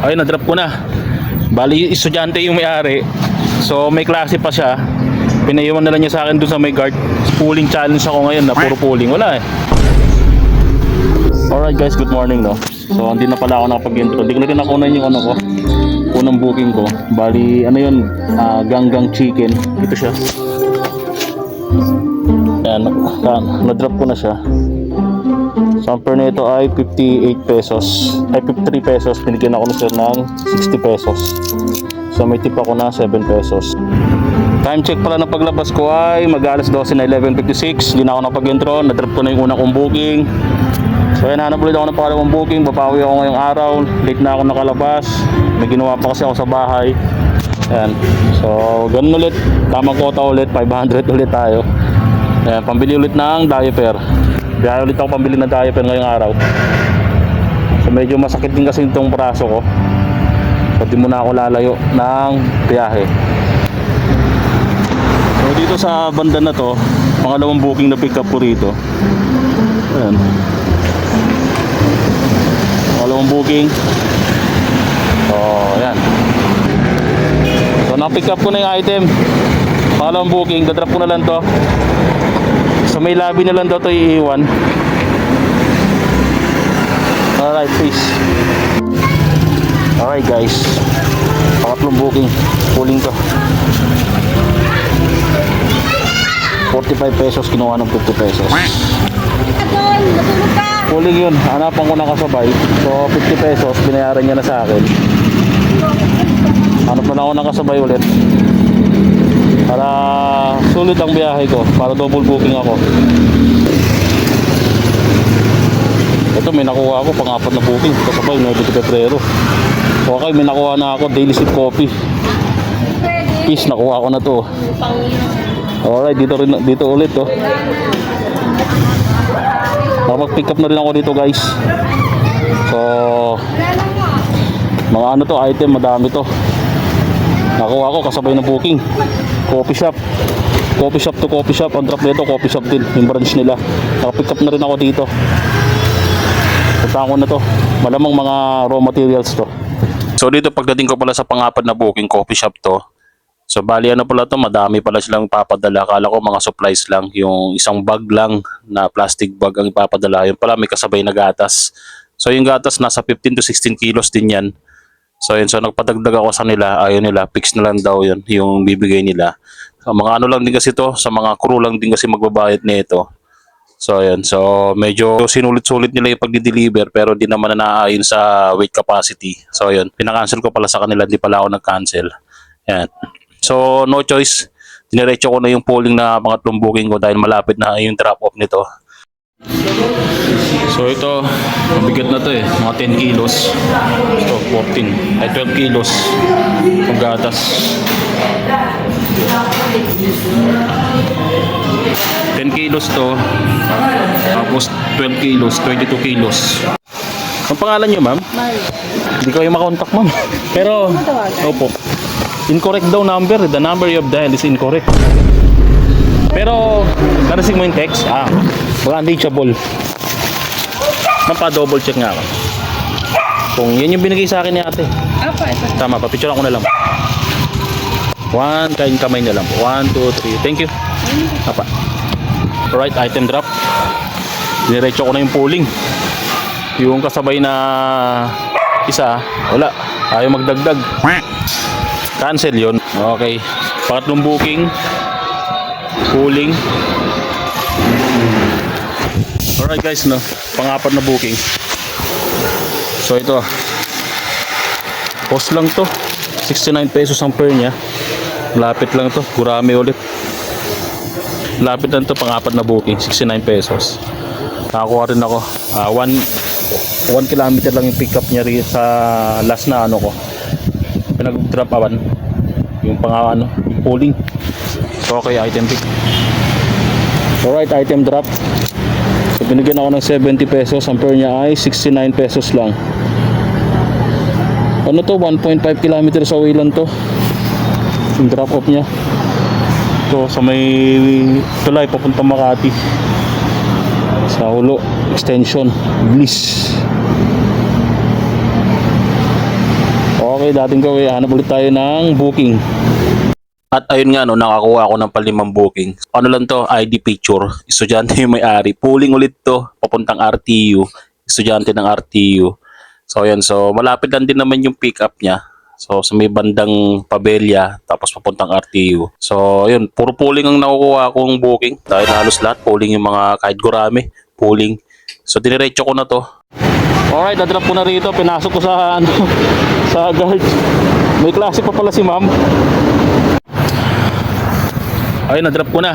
Ayun, na-drop ko na. Bali, estudyante yung may-ari. So, may klase pa siya. Pinaiwan na lang niya sa akin doon sa may guard. Pooling challenge ako ngayon na puro pooling. Wala eh. Alright guys, good morning no. So, hindi na pala ako nakapag-intro. Hindi ko na rin nakunan yung ano ko. Unang booking ko. Bali, ano yun? ah, ganggang chicken. Ito siya. Ayan, na- na-drop ko na siya. So, ang per nito ay 58 pesos. Ay, 53 pesos. Binigyan ako na siya ng 60 pesos. So, may tip ako na 7 pesos. Time check pala ng paglabas ko ay mag-alas 12 na 11.56. Hindi na ako napag-intro. Na-drop ko na yung unang kong booking. So, ayan, hanap ulit ako ng pangalawang booking. Babawi ako ngayong araw. Late na ako nakalabas. May ginawa pa kasi ako sa bahay. Ayan. So, ganun ulit. Tamang kota ulit. 500 ulit tayo. Ayan, pambili ulit ng diaper. Biyahe ulit ako pambili ng diaper ngayong araw. So medyo masakit din kasi itong braso ko. So di muna ako lalayo ng biyahe. So dito sa banda na to, pangalawang booking na pick up ko rito. Ayan. Pangalawang booking. So, ayan. So na-pick up ko na yung item. Pangalawang booking, dadrop ko na lang to. So may labi na lang daw to iiwan. Alright, peace. Alright guys. Pangatlong booking. Pulling to. 45 pesos kinuha ng 50 pesos. Pulling yun. Hanapan ko ng kasabay. So 50 pesos binayaran niya na sa akin. Hanap na ako ng kasabay ulit. Para sulit ang biyahe ko. Para double booking ako. Ito may nakuha ako pang-apat na booking. Kasabay, 9 de Pebrero. Okay, may nakuha na ako daily sip coffee. Peace, nakuha ko na to. Alright, dito rin dito ulit to. Nakapag-pick up na rin ako dito guys. So, mga ano to, item, madami to. Nakuha ko kasabay ng booking. Coffee shop. Coffee shop to coffee shop. Ang drop nito, coffee shop din. Yung branch nila. Nakapick up na rin ako dito. Ko na to. Malamang mga raw materials to. So dito pagdating ko pala sa pangapat na booking coffee shop to. So bali ano pala to, madami pala silang papadala. Akala ko mga supplies lang, yung isang bag lang na plastic bag ang ipapadala. Yun pala may kasabay na gatas. So yung gatas nasa 15 to 16 kilos din yan. So yun, so nagpadagdag ako sa nila, ayaw nila, fix na lang daw yun, yung bibigay nila. Sa mga ano lang din kasi to, sa mga crew lang din kasi magbabayad nito. So yun, so medyo sinulit-sulit nila yung pagdi-deliver pero di naman na sa weight capacity. So yun, pinakancel ko pala sa kanila, di pala ako nag-cancel. Yan. So no choice, diniretso ko na yung polling na pangatlong booking ko dahil malapit na yung drop off nito. So ito, mabigat na to eh, mga 10 kilos. Ito, 14, ay 12 kilos. Ang gatas. 10 kilos to, tapos 12 kilos, 22 kilos. Ang pangalan nyo, ma'am? Hindi ko kayo makontak, ma'am. Pero, opo. Incorrect daw number. The number you have dialed is incorrect. Pero, narasing mo yung text? Ah, baka unreachable. Ma'am, pa-double check nga ako. Kung yan yung binigay sa akin ni ate. Apa, ito. Tama, papicture ko na lang. One, kain kamay na lang. One, two, three. Thank you. Apa. Alright, item drop. Diretso ko na yung polling. Yung kasabay na isa, wala. Ayaw magdagdag. Cancel yon. Okay. Pangatlong booking. Polling. Alright guys, no. Pangapat na booking. So ito. Post lang to. 69 pesos ang per niya. Lapit lang to. Gurami ulit. Lapit lang to pang-apat na booking. 69 pesos. Nakakuha rin ako. Ah, 1 1 kilometer lang yung pick up niya rin sa last na ano ko. Pinag-drop awan. Yung pang ano, yung pooling. So okay, item pick. Alright, item drop. Binigyan ako ng 70 pesos. Ang per niya ay 69 pesos lang. Ano to? 1.5 kilometers away lang to. Yung drop off niya. So sa may tulay papunta Makati. Sa Hulo Extension Bliss. Okay, dating gawin, hanap ulit tayo ng booking. At ayun nga, no, nakakuha ako ng palimang booking. Ano lang to, ID picture. Estudyante yung may-ari. Pooling ulit to, papuntang RTU. Estudyante ng RTU. So, ayan. So, malapit lang din naman yung pick up niya. So, sa may bandang Pabella, tapos papuntang RTU. So, ayun. Puro pooling ang nakukuha kong booking. Dahil halos lahat, pooling yung mga kahit gurami. Pooling. So, diniretso ko na to. Alright, na-drop ko na rito. Pinasok ko sa, ano, sa guard. May klase pa pala si ma'am. Ayun, na-drop ko na.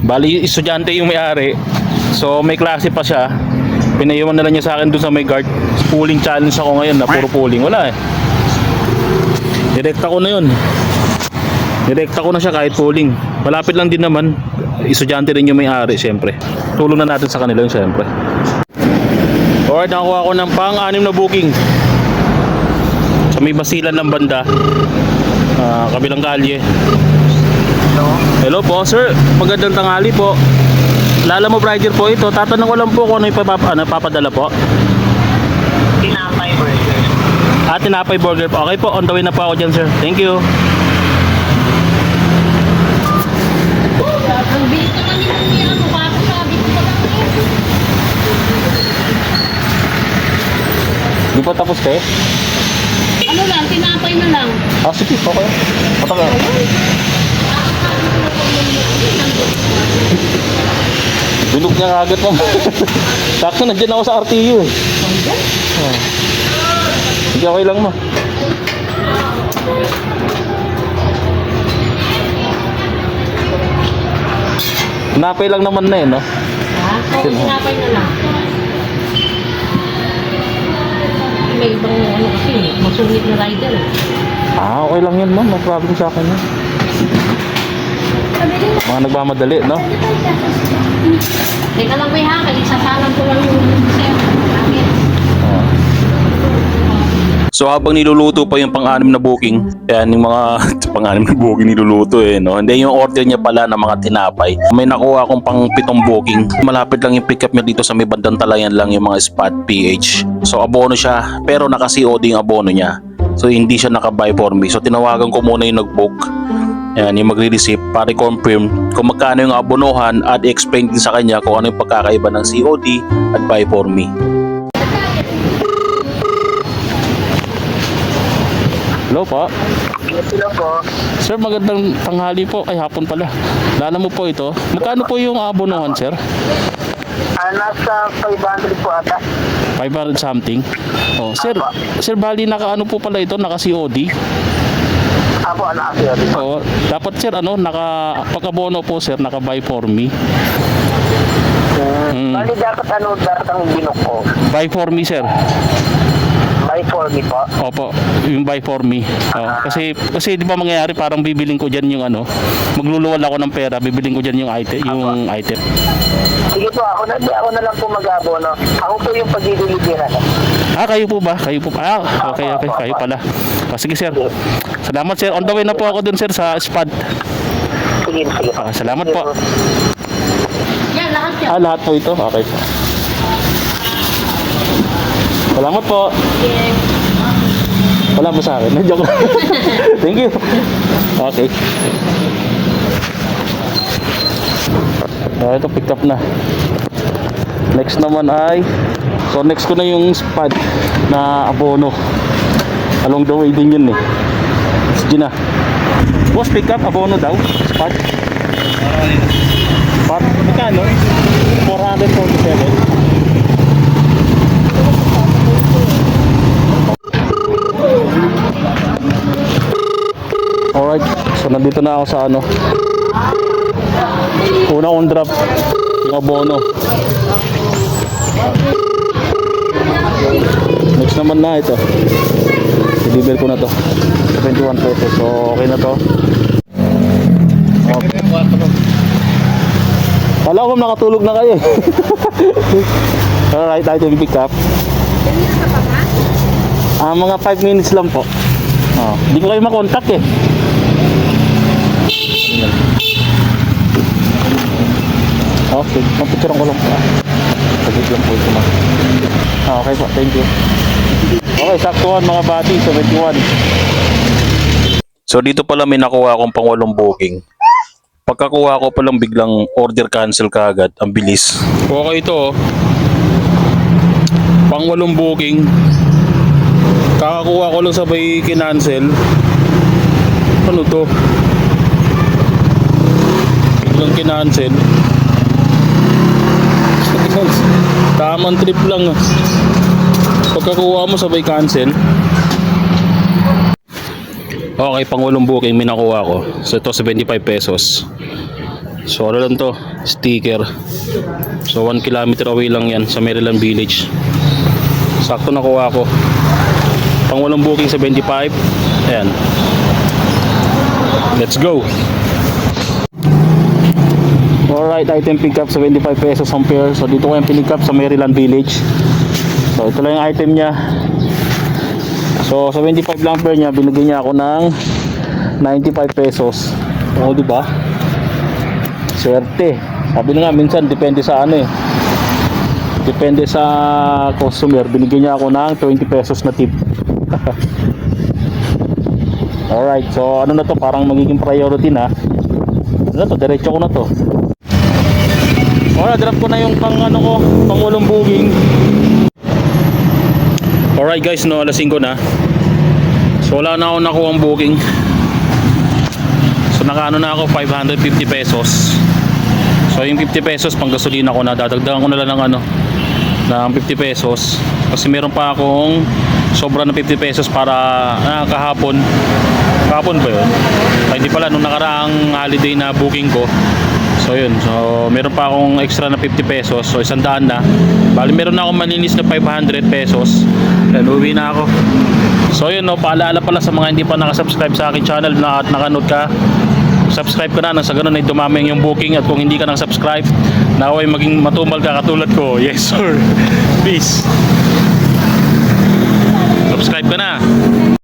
Bali, estudyante yung may-ari. So, may klase pa siya. Pinaiwan na lang niya sa akin dun sa may guard. Pooling challenge ako ngayon na puro pooling. Wala eh. Direkta ko na yun. Direkta ko na siya kahit pooling. Malapit lang din naman. Estudyante rin yung may-ari, syempre. Tulong na natin sa kanila yun, syempre. Alright, nakakuha ko ng pang-anim na booking. Sa may basilan ng banda. Ah, kabilang kalye. Hello po, sir. Magandang tanghali po. Lala mo Rider po ito. Tatanong ko lang po kung ano yung papapa, ano, papadala po. Tinapay burger. Ah, tinapay burger po. Okay po, on the way na po ako dyan, sir. Thank you. Pa lang eh. Di po tapos kayo? Ano lang, tinapay na lang. Ah, sige, okay. Patagal. Binok niya kagad mo. Sakto, nandiyan ako sa RTU eh. Oh. Sige, okay lang mo. Napay lang naman na eh, no? Ha? Oo, tinapay na lang. May ibang ano kasi, masungit na rider eh. Ah, okay lang yan, ma'am. No problem sa akin yan. Mga nagmamadali, no? Teka lang may haka, isasalang ko lang yung sir. So habang niluluto pa yung pang-anim na booking, yan yung mga pang-anim na booking niluluto eh, no? Hindi yung order niya pala ng mga tinapay. May nakuha akong pang pitong booking. Malapit lang yung pick up niya dito sa may bandang talayan lang yung mga spot PH. So abono siya, pero naka-COD yung abono niya. So hindi siya naka-buy for me. So tinawagan ko muna yung nag-book. Yan, yung magre-receive para i-confirm kung magkano yung abonohan at i-explain din sa kanya kung ano yung pagkakaiba ng COD at buy for me. Hello po. Hello po. Sir, magandang tanghali po. Ay, hapon pala. Lala mo po ito. Magkano po yung abonohan, sir? Ah, nasa 500 po ata. 500 something. Oh, sir, sir, bali naka ano po pala ito, naka COD. Apo, ano kasi yun? Oo, dapat sir ano, naka pagkabono po sir, naka buy for me. Hmm. Bali dapat ano, dapat ang binok ko. Buy for me, sir. Buy for me po. Opo, yung buy for me. Oh, kasi kasi di ba mangyayari parang bibiling ko diyan yung ano, magluluwal ako ng pera, bibiling ko diyan yung item, yung item. Sige po, ako na, di ako na lang po mag-abono. Ako po yung pag-delivery Ah, kayo po ba? Kayo po ba? Ah, okay, okay. Kayo pala. Ah, sige, sir. Salamat, sir. On the way na po ako dun, sir, sa spot. Sige, sige po. Ah, salamat po. Yan, lahat yan. Ah, lahat po ito? Okay po. Salamat po. Wala mo sa akin. Joke lang. Thank you. Okay. Ah, ito, pick up na. Next naman ay So next ko na yung spot na abono. Along the way din yun eh. Sige na. Boss, pick up abono daw. Spot. Spot. Magkano? 447. Alright, so nandito na ako sa ano. Una kong drop, yung abono. Next naman na ito. Deliver ko na to. 21 pesos. So, okay na to. Okay. Kala ko nakatulog na kayo. eh. Alright, tayo pick up. Ah, mga 5 minutes lang po. Oh, hindi ko kayo makontak eh. Okay, mapicturean ko lang po. Saglit lang po ito. Ah, okay po, thank you. Okay, saktuhan mga bati, 71. So dito pala may nakuha akong pangwalong booking. Pagkakuha ko palang biglang order cancel kaagad. Ang bilis. Okay ito. oh. Pangwalong booking. Kakakuha ko lang sabay kinancel. Ano to? Biglang kinancel. Tamang trip lang. Pagkakuha mo sabay cancel. Okay, pangulong booking may nakuha ko. So ito 75 pesos. So ano lang to? Sticker. So 1 kilometer away lang yan sa Maryland Village. Sakto nakuha ko. Pangulong booking 75. Ayan. Let's go. Alright, item pick up 75 pesos ang pair. So dito ko yung pick up sa Maryland Village. So ito lang yung item niya. So 75 lang pair niya, binigyan niya ako ng 95 pesos. O di ba? Swerte. Sabi nga minsan depende sa ano eh. Depende sa customer, binigyan niya ako ng 20 pesos na tip. Alright, so ano na to, parang magiging priority na. Ano na to, diretso ko na to. Alright, drop ko na yung pang ano ko, pang walong booking. Alright guys, no, alas 5 na. So wala na ako nakuha ang booking. So nakaano na ako 550 pesos. So yung 50 pesos pang gasolina ko na dadagdagan ko na lang ng ano ng 50 pesos kasi meron pa akong sobra na 50 pesos para ah, kahapon kahapon ba yun? Ay, hindi pala nung nakaraang holiday na booking ko So yun, so meron pa akong extra na 50 pesos. So isang daan na. Bali meron na akong malinis na 500 pesos. Then uwi na ako. So yun, no, paalaala pala sa mga hindi pa nakasubscribe sa akin channel na at nakanood ka. Subscribe ka na nang sa ganun ay dumami yung booking at kung hindi ka nang subscribe, naway maging matumal ka katulad ko. Yes sir. Peace. Subscribe ka na.